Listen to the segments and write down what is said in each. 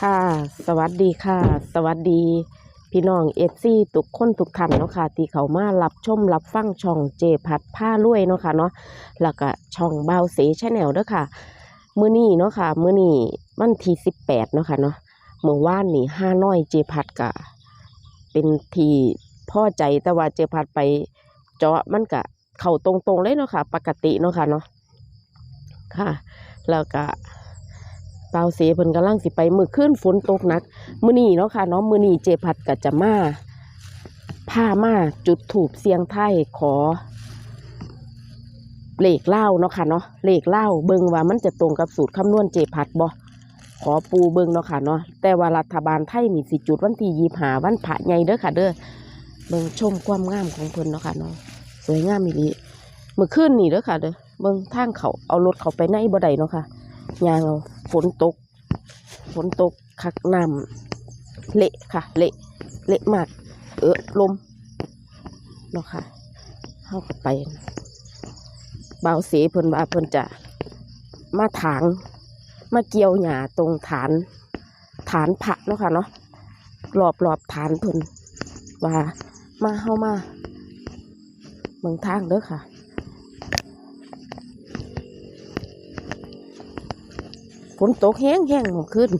ค่ะ สวัสดีค่ะ สวัสดี พี่น้องเอฟซีทุกคนทุกท่านเนาะค่ะที่เขามารับชมรับฟังช่องเจพัดผ้าลุยเนาะค่ะเนาะแล้วก็ช่องเบาเสชแนลเด้อค่ะ มื้อนี้เนาะค่ะ มื้อนี้วันที่สิบแปดเนาะค่ะเนาะเมื่อวานนี่ห้าน้อยเจพัดกะเป็นทีพ่อใจแต่ว่าเจพัดไปเจาะมันกะเข่าตรงๆเลยเนาะค่ะ ปกติเนาะค่ะเนาะค่ะ แล้วก็ เปาเสเพิ่นกำลังสิไปมือขึ้นฝนตกหนัก มือนีเนาะค่ะเนาะมือนีเจพัดก็จะมาพามาจุดถูปเสียงไทยขอเลขเล่าเนาะค่ะเนาะเลขเล่าเบิงว่ามันจะตรงกับสูตรคำนวณเจพัดบ่ขอปูเบิงเนาะค่ะเนาะแต่ว่ารัฐบาลไทยนี่สิจุดวันที่ยีหาวันพระใหญ่เด้อค่ะ เด้อเบิงชมความงามของเพิ่นเนาะค่ะเนาะสวยงามอีหลีมื้อคืนนี่เด้อค่ะ เด้อเบิงทางเขาเอารถเขาไปในบ่ได้เนาะค่ะยางเอา ฝนตก ฝนตกคักน้ำเละค่ะ เละเละมาก เออลมเนาะค่ะเข้าไปเบาเสเพิ่นว่าเพิ่นจะมาถางมาเกี่ยวหญ้าตรงฐานฐานพระเนาะค่ะเนาะรอบรอบฐานเพิ่นว่ามาเข้ามาเมืองทางเด้อค่ะ ฝนตกแห้งแห้งๆเมื่อคืน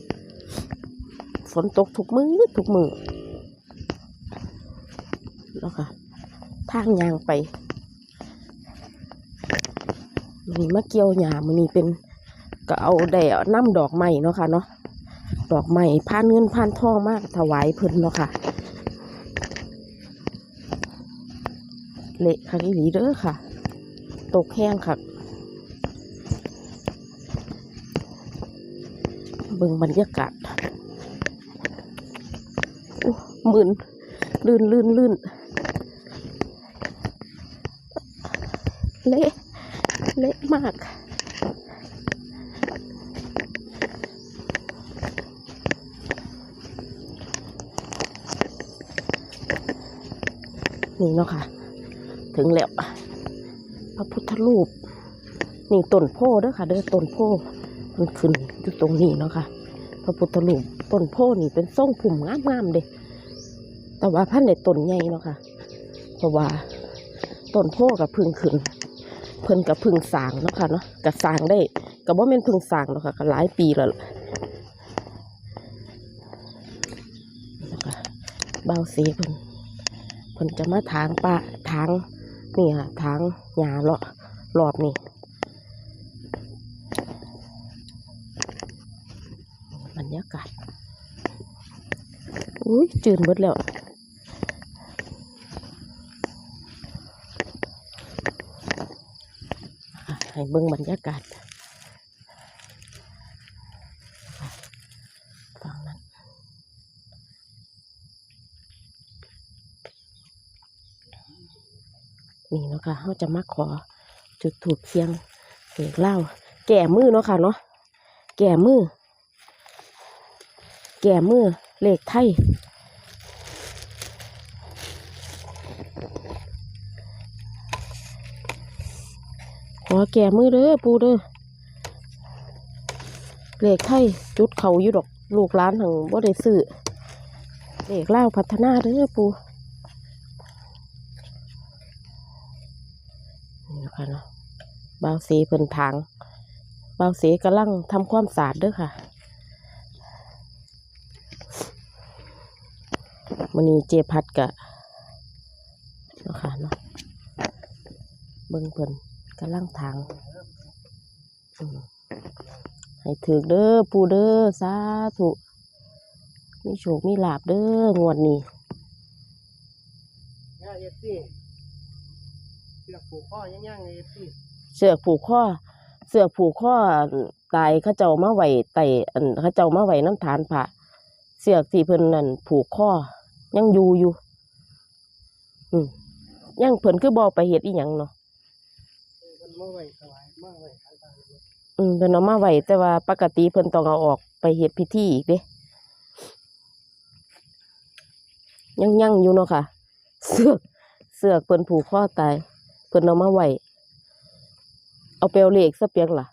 ฝนตกทุกมือทุกมือแล้วค่ะทางยางไปมันนี้มาเกี่ยวหญ้ามันนี้เป็นก็เอาได้น้ำดอกไม้เนาะค่ะเนาะดอกไม้ผ่านเงินผ่านทองมากถวายเพิ่นเนาะค่ะเละค่ะอีหลีเด้อค่ะ ตกแห้งค่ะ เบิ่งบรรยากาศอู้มึนลื่นลื่นลื่นเละเละมากนี่เนาะค่ะ ถึงแล้ว พระพุทธรูป นี่ต้นโพธิ์เด้อค่ะ เด้อต้นโพธิ์ มันขึ้นอยู่ตรงนี้เนาะค่ะ พระพุทธรูปต้นโพนี่เป็นทรงผุ่มงามๆเด้แต่ว่าพันในต้นใหญ่เนาะค่ะ เพราะว่าต้นโพกับพึ่งขึ้น เพิ่นกับพึ่งสางเนาะค่ะเนาะกับสางได้กับว่าเป็นพึ่งสางเนาะค่ะก็หลายปีแล้วล่ะเบาเสีเพิ่นเพิ่นจะมาทางป่าทางนี่ค่ะทางหญ้าเลาะรอบนี่บรรยา กาศอุ้ยจืดหมดแล้วให้เบิ่งบรรยากาศฝั่งนั้นนี่เนาะค่ะเขาจะมาขอจุดถูกเสียงเสียงเล่า แก่มือเนาะค่ะเนาะแก่มือ แก่มือเลขไทยขอแก่มือเด้อปูเด้อเลขไทยจุดเขาอยู่ดอกลูกร้านทางบ่ได้ซื้อเลขเล่าพัฒนาเด้อปูนี่นะคะเนาะเบาสีเพิ่นทางเบาสีกำลังทำความสะอาดเด้อค่ะ มันนี้เจพัดกะเนาะค่ะเนาะเบิ่งเพิ่นกำลังทางอืมให้ถือเด้อปูเด้อสาธุมีโชคมีลาบเด้องวดนี้ย่าเอฟซีเสือกผูกข้อย่างๆเลยเอฟซีเสือกผูกข้อ เสือกผูกข้อตายเขาเจ้ามาไหวไต่อันเขาเจ้ามาไหวน้ำฐานพระเสือกที่เพิ่นนั่นผูกข้อ ยังอยู่อยู่ อืมยังเพิ่นคือบ่ไปเฮ็ดอีหยังเนาะมันมาไว้ถวายมาไว้ทางตางเลยอืมเพิ่นเอามาไว้แต่ว่าปกติเพิ่นต้องเอาออกไปเฮ็ดพิธีอีกเด้ยังยังอยู่เนาะค่ะ เสือกเสือกเพิ่นผูกคอตายเพิ่นเอามาไว้เอาไปเอาเลขซะเปียงล่ะ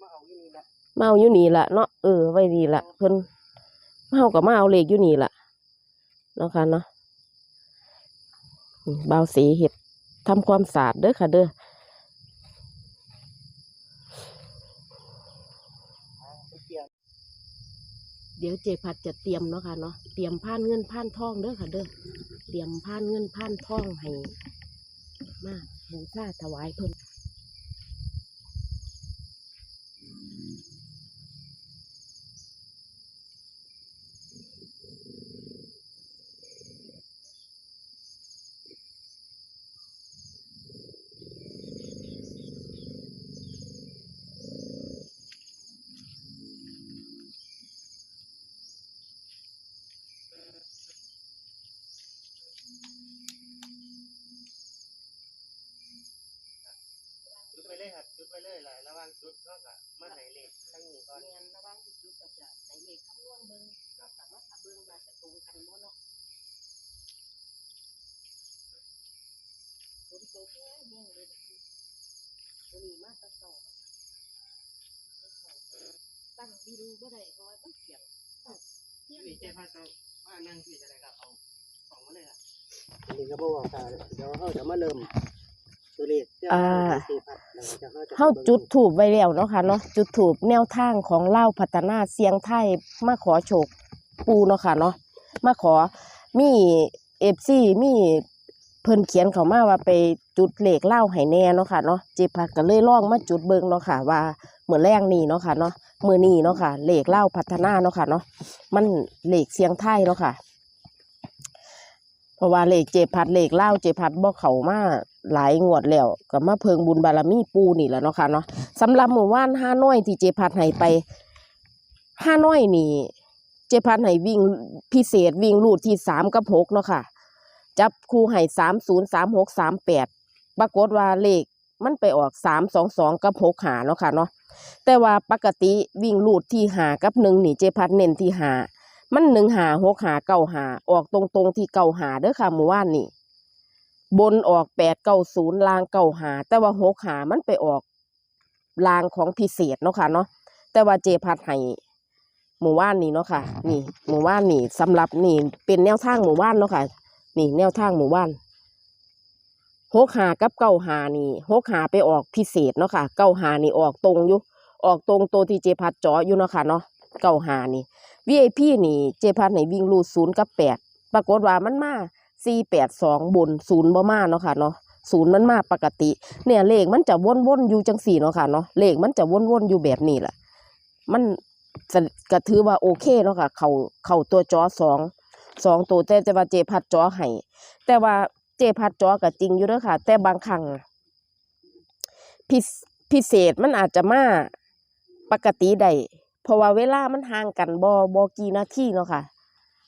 มาเอาที่นี่ละมาเอาอยู่นี่ล่ะเนาะเออไว้นี่ล่ะเพิ่นเฮาก็มาเอาเลขอยู่นี่ล่ะ เนาะค่ะเนาะเบาสีเห็ดทำความสะอาดเด้อค่ะเด้อเดี๋ยวเจพัดจะเตรียมเนาะค่ะเนาะ เตรียมผ่านเงินผ่านทองเด้อค่ะเด้อ เตรียมผ่านเงินผ่านทองให้ มากบูชาถวายเพิ่น จุดไปเลยครับจุดไปเลยหลายระหว่างจุดก็กับมาไหนเลขทั้งนี้ก่อน เรียนระหว่างที่จุดกับจะใส่เลขคำนวณเบิ่งกับสามารถเบิ่งว่าจะตรงกันบ่เนาะฝนตกแห้งแห้งเลยตัวนี้มาแตะเสาตั้งบินบ่ได้เพราะว่ามันเปียกเที่ยงนี่เจ้าพาเจ้าว่านั่งที่จะได้ครับเอาของมาเลยครับอันนี้ก็บอกว่าเดี๋ยวเขาจะมาเริ่ม ตัวเลขเจ้าสี่พัดแล้วจะเขาจะเฮาจุดถูกไว้แล้วเนาะค่ะเนาะจุดถูกแนวทางของเล่าวพัฒนาเสียงไทยมาขอโชคปูเนาะค่ะเนาะมาขอมีเอฟซีมีเพิ่นเขียนเข้ามาว่าไปจุดเลขเล่าวให้แน่เนาะค่ะเนาะเจพัดก็เลยลองมาจุดเบิ่งเนาะค่ะ ว่าเมื่อแรงนี้เนาะค่ะเนาะมื้อนี้เนาะค่ะเลขเล่าวพัฒนาเนาะค่ะเนาะมันเลขเสียงไทยเนาะค่ะ เพราะว่าเลขเจพัดเลขเล่าวเจพัดบ่เข้ามา หลายงวดแล้วก็มาเพิงบุญบารมีปูนี่แหละเนาะค่ะเนาะสำหรับหมู่ว่านห้าน้อยที่เจพัดให้ไปห้าน้อยนี่ เจพัดให้วิ่งพิเศษวิ่งรูดที่สามกับหกเนาะค่ะ จับคู่ให้สามศูนย์สามหกสามแปดปรากฏว่าเลขมันไปออกสามสองสองกับหกหาเนาะค่ะเนาะแต่ว่าปกติวิ่งรูดที่หากับหนึ่งนี่เจพัดเน้นที่หามันหนึ่งหาหกหาเก้าหาออกตรงๆที่เก้าหาเด้อค่ะหมู่ว่านนี่ บนออกแปดเก้าศูนย์ลางเก้าหาแต่ว่าหกหามันไปออกลางของพิเศษเนาะค่ะเนาะแต่ว่าเจพัดให้หมู่ว่านนี่เนาะค่ะ นี่หมู่ว่านนี่สำหรับนี่เป็นแนวทางหมู่ว่านเนาะค่ะ นี่แนวทางหมู่ว่านหกหากับเก้าหานี่หกหาไปออกพิเศษเนาะค่ะเก้าหานี่ออกตรงอยู่ออกตรงตัวที่เจพัดจาะอยู่เนาะค่ะเนาะเก้าหานี่ VIP นี่เจพัดในวิ่งรูดศูนย์กับแปดปรากฏว่ามันมา สี่แปดสองบนศูนย์บ่มาเนาะค่ะเนาะศูนย์มันมาปกติ เนี่ยเลขมันจะวนๆอยู่จังสี่เนาะค่ะเนาะเลขมันจะวนๆอยู่แบบนี้แหละมันจะก็ถือว่าโอเคเนาะค่ะ เขาเขาตัวจอสองสองตัวแต่จะว่าเจพัดจอให้แต่ว่าเจพัดจอก็จริงอยู่เด้อค่ะ แต่บางครั้งพิเศพิเศษมันอาจจะมาปกติได้เพราะว่าเวลามันห่างกันบ่บ่กี่นาทีเนาะค่ะ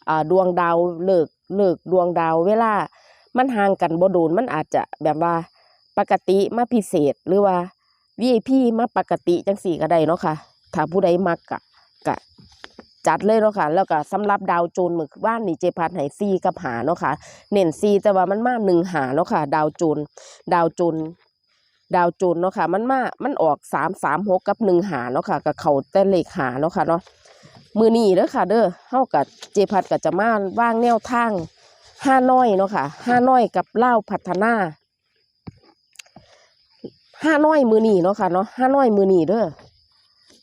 อ่าดวงดาวเลิก เลิกดวงดาวเวลา มันห่างกันบ่โดนมันอาจจะแบบว่าปกติมาพิเศษหรือว่า VIP มาปกติจังสี่ก็ได้เนาะค่ะถ้าผู้ใดมักกะกะจัดเลยเนาะค่ะ แล้วก็สำหรับดาวโจนมื้อบ้านนี่เจพัดให้ซีกับหาเนาะค่ะ เน้นซีแต่ว่ามันมาหนึ่งหาเนาะค่ะ ดาวโจนดาวโจนดาวโจนเนาะค่ะ มันมา มันออกสามสามหกกับหนึ่งหาเนาะค่ะกับเขาแต่เลขหาเนาะค่ะเนาะ มือนีเด้อค่ะ เด้อเฮากับเจพัดกับจะมาว่างแนวทางห้าน้อยเนาะค่ะห้าน้อยกับเล่าพัฒนาห้าน้อยมือนีเนาะค่ะเนาะห้าน้อยมือนีเด้อ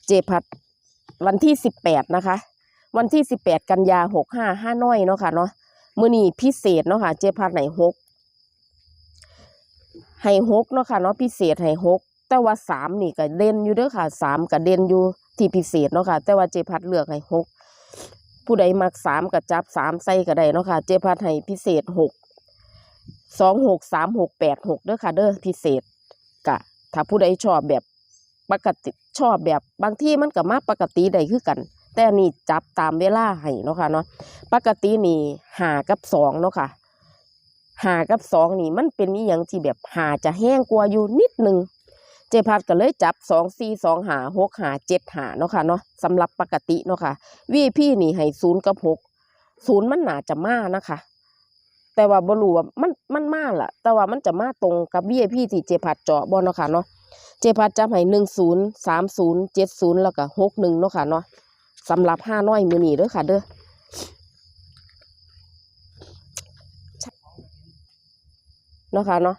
เจพัดวันที่สิบแปดนะคะ วันที่สิบแปดกันยาหกห้าห้าน้อยเนาะค่ะเนาะมือนีพิเศษเนาะค่ะ เจพัดไหนหกให้หกเนาะค่ะเนาะพิเศษให้หก แต่ว่าสามนี่ก็เด่นอยู่เด้อค่ะสามก็เด่นอยู่ที่พิเศษเนาะค่ะ แต่ว่าเจพัดเลือกให้หกผู้ใดมักสามก็จับสามใส่ก็ได้เนาะค่ะ เจพัดให้พิเศษหกสองหกสามหกแปดหกเด้อค่ะ เด้อพิเศษกะ ถ้าผู้ใดชอบแบบปกติชอบแบบบางที่มันก็มาปกติได้คือกัน แต่นี่จับตามเวลาให้เนาะค่ะเนาะปกตินี่หากับสองเนาะค่ะหากับสองนี่มันเป็นอีหยังที่แบบหาจะแห้งกว่าอยู่นิดนึง เจพัดก็เลยจับสองสี่สองหาหกหาเจ็ดหาเนาะค่ะเนาะสำหรับปกติเนาะค่ะวีพี่นี่ให้ศูนย์กับหกศูนย์มันหนาจะมานะคะ แต่ว่าบรูว่ามันมันมาล่ะ แต่ว่ามันจะมาตรงกับวีพี่ที่เจพัดเจาะบอลเนาะค่ะเนาะเจพัดจับให้หนึ่งศูนย์สามศูนย์เจ็ดศูนย์แล้วก็หกหนึ่งเนาะค่ะเนาะสำหรับห้าน้อยมือหนีเด้อค่ะเด้อเนาะค่ะเนาะ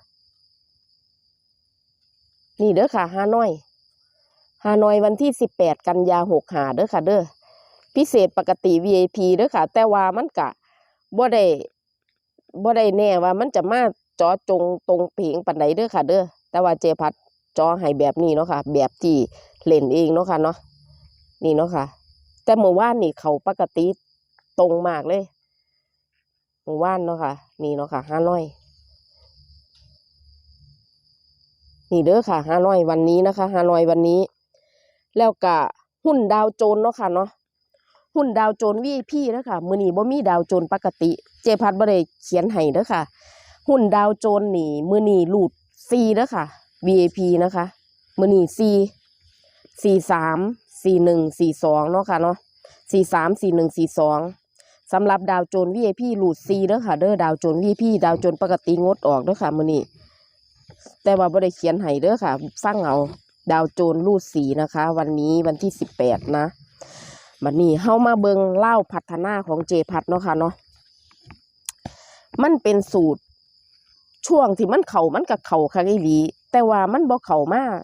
นี่เด้อค่ะฮานอยฮานอยวันที่สิบแปดกันยาหกหาเด้อค่ะ เด้อพิเศษปกติ VIP เด้อค่ะ แต่ว่ามันกะบ่ได้บ่ได้แน่ว่ามันจะมาจอจงตรงเพลงปันใดเด้อค่ะ เด้อแต่ว่าเจพัดจอให้แบบนี้เนาะค่ะ แบบที่เล่นเองเนาะค่ะเนาะนี่เนาะค่ะ แต่เมื่อวานนี่เขาปกติตรงมากเลยเมื่อวานเนาะค่ะ นี่เนาะค่ะห้าร้อย นี่เด้อค่ะห้าร้อยวันนี้นะคะห้าร้อยวันนี้ แล้วก็หุ้นดาวโจนเนาะค่ะเนาะหุ้นดาวโจนวีพีเด้อค่ะมือนีบ่มีดาวโจนปกติ เจพัดบ่ได้เขียนให้เด้อค่ะ หุ้นดาวโจนนี่มือนี้รูด4เด้อค่ะ VIP นะคะมือนี้4 43 41 42เนาะค่ะเนาะ43 41 42สำหรับดาวโจน VIP รูด4เด้อค่ะเด้อดาวโจน VIP ดาวโจนปกติงดออกเด้อค่ะมือนี้ แต่ว่าบ่ได้เขียนให้เด้อค่ะสั่งเอาดาวโจนรูดสีนะคะ วันนี้วันที่18นะบัดนี้เฮามาเบิงเล่าพัฒนาของเจพัดเนาะค่ะเนาะมันเป็นสูตร ช่วงที่มันเข่ามันกับเข่าคาริลีแต่ว่ามันบ่เข่ามาก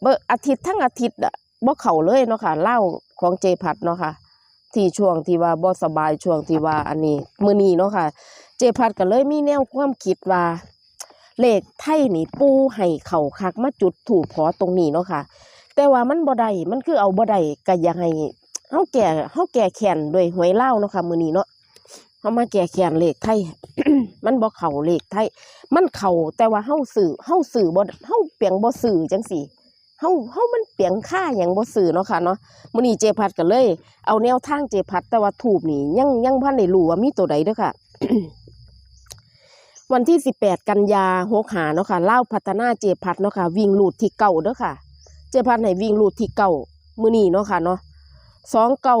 เบออาทิตย์ทั้งอาทิตย์อะบ่เข่าเลยเนาะค่ะเล่าของเจพัดเนาะค่ะที่ช่วงที่ว่าบ่สบายช่วงที่ว่าอันนี้มือนี้เนาะค่ะ เจพัดก็เลยมีแนวความคิดว่า เลขไทยนี่ปูให้เข่าคักมาจุดถูกขอตรงนี้เนาะค่ะ แต่ว่ามันบ่ได้มันคือเอาบ่ได้ก็อยากให้เฮาแก่เฮาแก่แขนด้วยหวยเล่าเนาะค่ะมื้อนี้เนาะเฮามาแก่แขนเลขไทย มันบ่เข้าเลขไทย มันเข้าแต่ว่าเฮาซื้อเฮาซื้อบ่เฮาเปียงบ่ซื้อจังซี่เฮาเฮามันเปียงค่าหยังบ่ซื้อเนาะค่ะเนาะมื้อนี้เจพัดก็เลย เอาแนวทางเจพัดแต่ว่าถูกนี่ยังยังบ่ทันได้รู้ว่ามีตัวใดเด้อค่ะ วันที่ 18 กันยาหกหาเนาะค่ะเล่าพัฒนาเจพัดเนาะค่ะวิ่งลูดที่เก่าเด้อค่ะ เจพัดให้วิ่งลูดที่เก่ามือนี้เนาะค่ะเนาะสองเก่า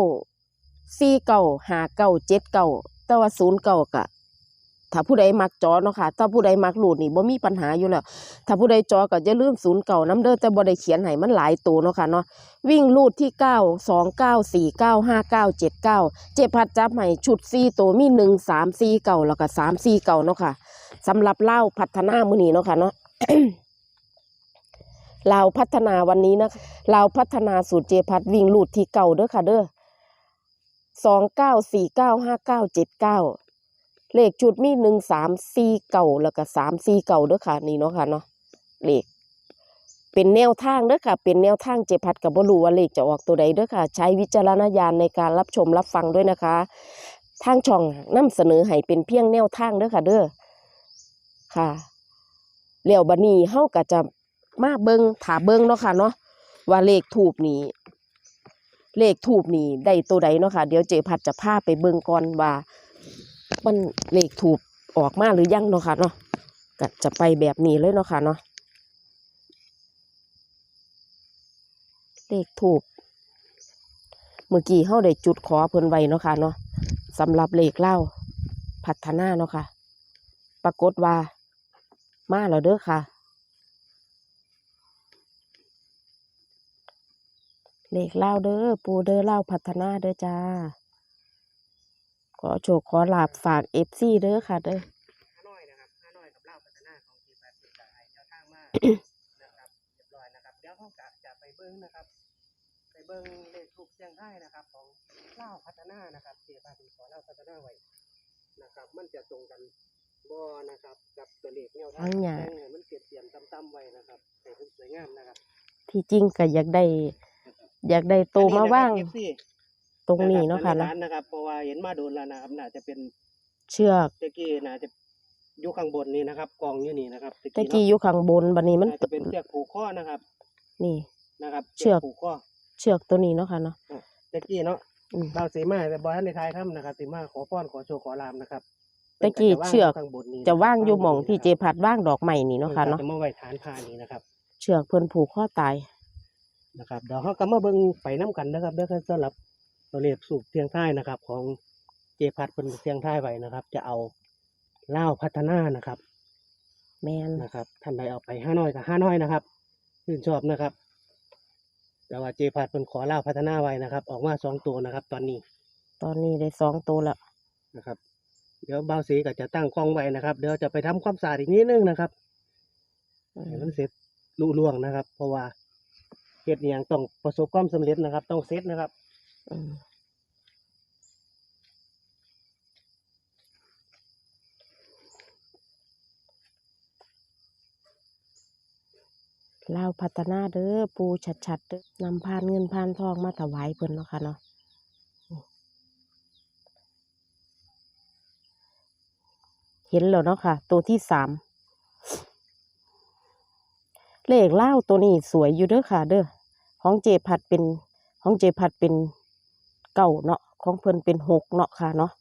สี่เก่าหาเก่าเจ็ดเก่าแต่ว่าศูนย์เก่ากะถ้าผู้ใดมักจอเนาะค่ะ ถ้าผู้ใดมักลูดนี่บ่มีปัญหาอยู่แล้ว ถ้าผู้ใดจอก็อย่าลืมศูนย์เก่าน้ำเด้อแต่บ่ได้เขียนให้มันหลายตัวเนาะค่ะเนาะ วิ่งลูดที่เก้าสองเก้าสี่เก้าห้าเก้าเจ็ดเก้าเจพัดจับให้ชุดสี่ตัวมีหนึ่งสามสี่เก่าแล้วก็สามสี่เก่าเนาะค่ะ สำหรับเล่าพัฒนามือนี้เนาะค่ะเนาะลาพัฒนาวันนี้นะลาพัฒนาสูตรเจพัดวิ่งลูดที่เก่าเด้อค่ะเด้อสองเก้าสี่เก้าห้าเก้าเจ็ดเก้าเลขชุดมีหนึ่งสามสี่เก่าแล้วก็สามสี่เก่าเด้อค่ะนี่เนาะค่ะเนาะเลขเป็นแนวทางเด้อค่ะ เป็นแนวทางเจพัดกับบรูว่าเลขจะออกตัวใดเด้อค่ะ ใช้วิจารณญาณในการรับชมรับฟังด้วยนะคะ ทางช่องนำเสนอให้เป็นเพียงแนวทางเด้อค่ะเด้อ ค่ะ แล้วบัดนี้เฮาก็จะมาเบิงถาเบิงเนาะค่ะเนาะว่าเลขถูกนี้เลขถูกนี้ได้ตัวใดเนาะค่ะ เดี๋ยวเจพัดจะพาไปเบิงก่อนว่า มันเลขถูกออกมาหรือยังเนาะค่ะเนาะก็จะไปแบบนี้เลยเนาะค่ะเนาะเลขถูกเมื่อกี้เฮาได้จุดขอเพิ่นไว้เนาะค่ะเนาะสำหรับเลขเล่าพัฒนาเนาะค่ะ ปรากฏว่า มาแล้วเด้อค่ะ เลขเล่าเด้อปูเด้อเล่าพัฒนาเด้อจ้า ขอโชคขอลาบฝากเอฟซีเด้อค่ะเด้อไปเบิ้งนะครับไปเบิ้งเลขทูปเชียงไทยนะครับ ของเล่าพัฒนานะครับเสียภาษีขอเล่าพัฒนาไว้นะครับ มันจะตรงกัน บ่นะครับกับตัวเลขแนวทางอันหยาแต่งให้มันเก็บเสียมต่ำๆไว้นะครับให้มันสวยงามนะครับที่จริงก็อยากได้ อยากได้โตวมาว่างอันนี้นะครับ FC ตรงนี้เนาะค่ะใเนาะร้นะครับเพราะว่าเห็นมาโดนแล้วนะครับน่าจะเป็นเชือกตะกี้น่าจะอยู่ข้างบนนี่นะครับ กองอยู่นี่นะครับตะกี้อยู่ข้างบนบัดนี้มันน่าจะเป็นเชือกผูกข้อนะครับ นี่นะครับ เชือกผูกข้อเชือกตัวนี้เนาะค่ะเนาะตะกี้เนาะอืมเราสีมาแต่บอยท่านในไทายถ้ำนะครับสีมาขอป้อนขอโชว์ขอลามนะครับ ตะกี้เชือก ข้างบนนี้จะว่างอยู่หม่องที่เจพัดว่างดอกใหม่นี่เนาะค่ะเนาะจะมาไว้ฐานพานี้นะครับ เชือกเพิ่นผูกข้อตาย นะครับเดี๋ยวเขาก็มาเบิ่งไปน้กันนะครับเด้อครับสำหรับตัวเลขสูบเทียงท้ายนะครับ ของเจพัดเป็นเทียงท้ายไว้นะครับ จะเอาเล่าวพัฒนานะครับแมนนะครับท่านใดเอาไปห้าน้อยกับห้าน้อยนะครับชื่นชอบนะครับ แต่ว่าเจพัดเป็นขอเล่าวพัฒนาไว้นะครับ ออกมาสองตัวนะครับ ตอนนี้ตอนนี้ได้สองตัวแล้วนะครับ เดี๋ยวเบาสีก็จะตั้งกล้องไว้นะครับ เดี๋ยวจะไปทำความสะอาดอีกนิดนึงนะครับให้มันเสร็จลุล่วงนะครับ เพราะว่าเฮ็ดอย่างต้องประสบความสำเร็จนะครับ ต้องเสร็จนะครับเล่าพัฒนาเด้อปูชัดๆเด้อนำพานเงินพานทองมาถวายเพิ่นเนาะค่ะเนาะ เห็นแล้วเนาะค่ะ ตัวที่สามเลขเล่าตัวนี้สวยอยู่เด้อค่ะ เด้อของเจพัดเป็นของเจพัดเป็นเก่าเนาะของเพิ่นเป็นหกเนาะค่ะเนาะ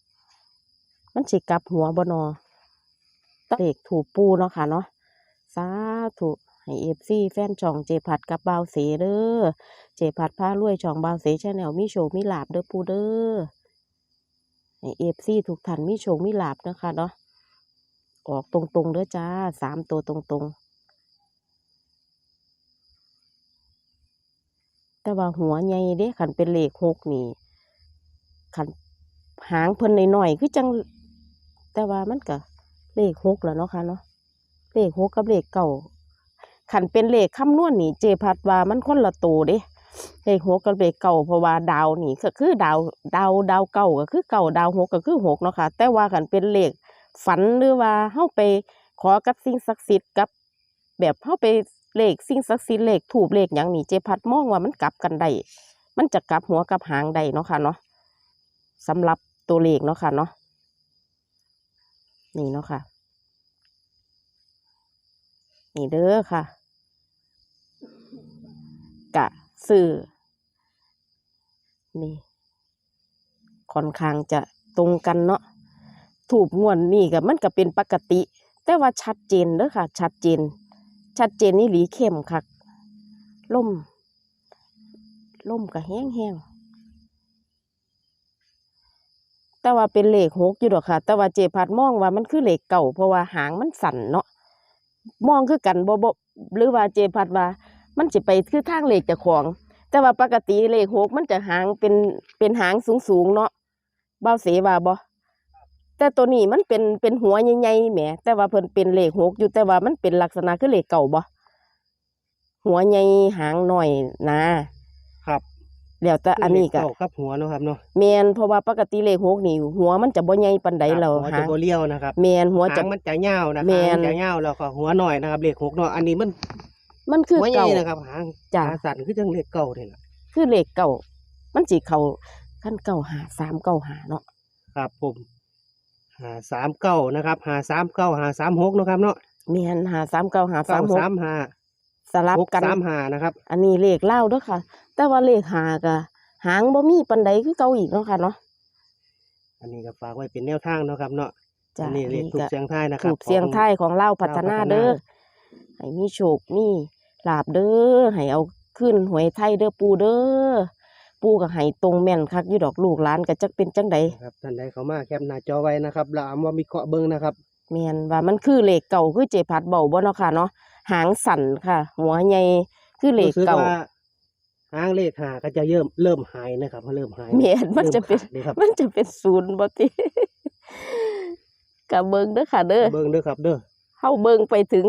มันสิกลับหัวบนอตเลขถูกปูเนาะค่ะเนาะสาธุให้เอฟซีแฟนช่องเจพัดกับบาวเสเด้อเจพัดพารวยช่องบาวเสชาแนลมีโชมีลาบเด้อปูเด้อให้เอฟซีทุกท่านมีโชมีลาบเนาะค่ะเนาะ ออกตรงๆเด้อจ้าสามตัวตรงๆ แต่ว่าหัวใหญ่เด้ขันเป็นเลขหกนี่ขันหางเพิ่นหน่อยๆคือจัง แต่ว่ามันก็เลขหกแล้วเนาะค่ะเนาะเลขหกกับเลขเก่าขันเป็นเลขคำนวณนี่เจพัดว่ามันคนละตัวเด้เลขหกกับเลขเก่าเพราะว่าดาวนี่ก็คือดาวดาวดาวเก่าก็คือเก่าดาวหกก็คือหกเนาะค่ะแต่ว่าขันเป็นเลข ฝันหรือว่าเฮาไปขอกับสิ่งศักดิ์สิทธิ์กับ แบบเฮาไปเลขสิ่งศักดิ์สิทธิ์เลขถูกเลขหยังนี่เจพัดมองว่ามันกลับกันได้มันจะกลับหัวกลับหางได้เนาะค่ะเนาะสำหรับตัวเลขเนาะค่ะเนาะนี่เนาะค่ะ นี่เด้อค่ะ กะสื่อนี่ค่อนข้างจะตรงกันเนาะ ถูกงวนนี่กับมันก็เป็นปกติ แต่ว่าชัดเจนเด้อค่ะ ชัดเจน ชัดเจนนี่หลีเข้มคักล่มล่มก็แห้งแห้งแต่ว่าเป็นเหลขหกอยู่ดอกค่ะ แต่ว่าเจพัดมองว่ามันคือเหลขเก่าเพราะว่าหางมันสั่นเนาะมองคือกันบ่บ่หรือว่าเจพัดว่า มันจะไปคือทางเหลขเจ้าของ แต่ว่าปกติเหลขหกมันจะหางเป็นเป็นหางสูงสูงเนาะเบาเสว่าบ่ แต่ตัวนี้มันเป็นเป็นหัวใหญ่ๆแหมแต่ว่าเพิ่นเป็นเลขหกอยู่แต่ว่ามันเป็นลักษณะคือเลขเก่าบ่หัวใหญ่หางหน่อยนะครับแล้วแต่อันนี้ก็เลขเากับหัวเนาะครับเนาะแมนเพราะว่าปกติเลขหกนี่หัวมันจะบ่ใหญ่ปานใดครับเราหัวหาจะงโบเลี้ยวนะครับแมนหัวจะหางมันจะยาวนะคแม่รับนหางจะยาวแล้วก็หัวหน่อยนะครับเลขหกเนาะอันนี้มัน มันคือหัวใหญ่เก่านะครับหางจ้ะหางสั่นคือจังเลขเก่าเนี่ยนะคือเลขเก่า มันสิเข้าขั้นเก่าหาสามเก่าหาเนาะครับผม หาสามเก้านะครับหาสามเก้าหาสามหกนะครับเนาะแมนหาสามเก่าหาสาเก้ามหกสามหาสลับหกกัน สามหานะครับอันนี้เลขเล่าเด้วยค่ะ แต่ว่าเลขหากะหางบ่มีปันใดคือเก่าอีกเนาะค่ะเนาะอันนี้ก็ฝากไว้เป็นแนวทางเนาะครับเนาะจ้ะอันนี้เลขถูกก็เสียงท้ายนะครับถูกเสียงของไทายของเล่าพัฒนาลาวพัฒนาเด้อให้มีโชคมีลาบเด้อให้เอาขึ้นหวยไทยเด้อปูเด้อ ปูก็ให้ตรงแม่นคักอยู่ดอกลูกหลานก็จักเป็นจังใดครับท่านใดเข้ามาแคปหน้าจอไว้นะครับแล้วเอามาวิเคราะห์เบิ่งนะครับแม่นว่ามันคือเลขเก่าคือเจพัดเบาบ่เนาะค่ะเนาะหางสั่นค่ะ หัวใหญ่คือเลขรู้สึกเก่า ว่าหางเลขหาก็จะเริ่มเริ่มหายนะครับเริ่มหายแม่นมันจะเป็น ริ่ขาดลยครับมันจะเป็นศูนย์บ่ติกะเบิ่งเด้อค่ะ เด้อเบิ่งเด้อครับเด้อ เฮาเบิ่งไปถึง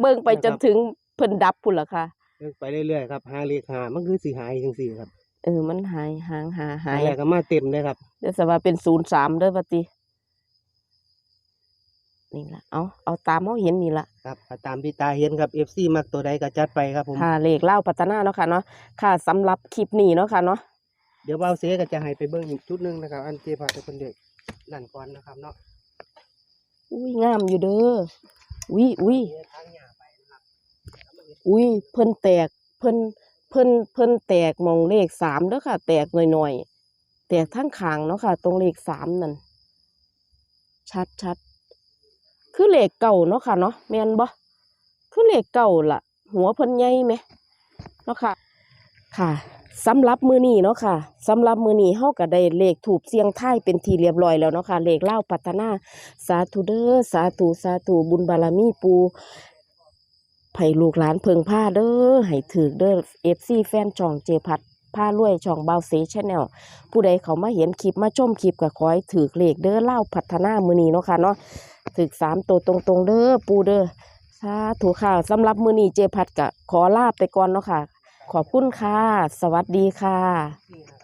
เบิ่งไปจนนะครับ ถึงเพิ่นดับพุ่นล่ะค่ะ เบิ่งไปเรื่อยๆครับหางเลขหามันคือสิหายจังซี่ครับ เออ มันหายหางหาหายหแล้วก็มาเต็มเลยครับเดี๋ยวสว่าเป็นศูนย์สามเด้อว่าตินี่ล่ะเอาเอาตามเฮาเห็นนี่ล่ะครับก็ตามที่ตาเห็นครับ FC มักตัวใดก็จัดไปครับผมค่ะเลขเล่าพัฒนาเนาะค่ะเนาะค่ะสำหรับคลิปนี้เนาะค่ะเนาะเดี๋ยวเบาเสก็จะให้ไปเบิ่งอีกชุดหนึงนะครับ อันเจพาไปคนเด็กนั่นก่อนนะครับเนาะอุ้ยงามอยู่เด้ออุ้ยอุ้ยเดี๋ยวทางหญ้าไปนะครับอุ้ยเพิ่นแตกเพิ่น เพิ่นเพิ่นแตกมองเลขสามเด้อค่ะ แตกหน่อยๆแตกทั้งขางเนาะค่ะ ตรงเลขสามนั่นชัดชัดคือเลขเก่าเนาะค่ะเนาะแมนบ่คือเลขเก่าล่ะ หัวเพิ่นใหญ่ไหมเนาะค่ะ ค่ะสำหรับมือนี้เนาะค่ะสำหรับมือนี้เฮาก็ได้เลขถูกเสียงท้ายเป็นทีเรียบร้อยแล้วเนาะค่ะเลขเล่าวพัฒนา สาธุเด้อสาธุสาธุบุญบารมีปู ไผ่ลูกหลานเพิงผ้าเด้อให้ถือเด้อเอฟซีแฟนจองเจพัดพารวยช่องเบาเซชแนลผู้ใดเขามาเห็นคลิปมาชมคลิปก็ขอให้ถือเลขเด้อเล่าพัฒนามือนี้เนาะค่ะเนาะถือสามตัวตรงๆเด้อปูเด้อสาธุค่ะสำหรับมือนี้เจพัดกะขอลาไปก่อนเนาะค่ะ ขอบคุณค่ะ สวัสดีค่ะ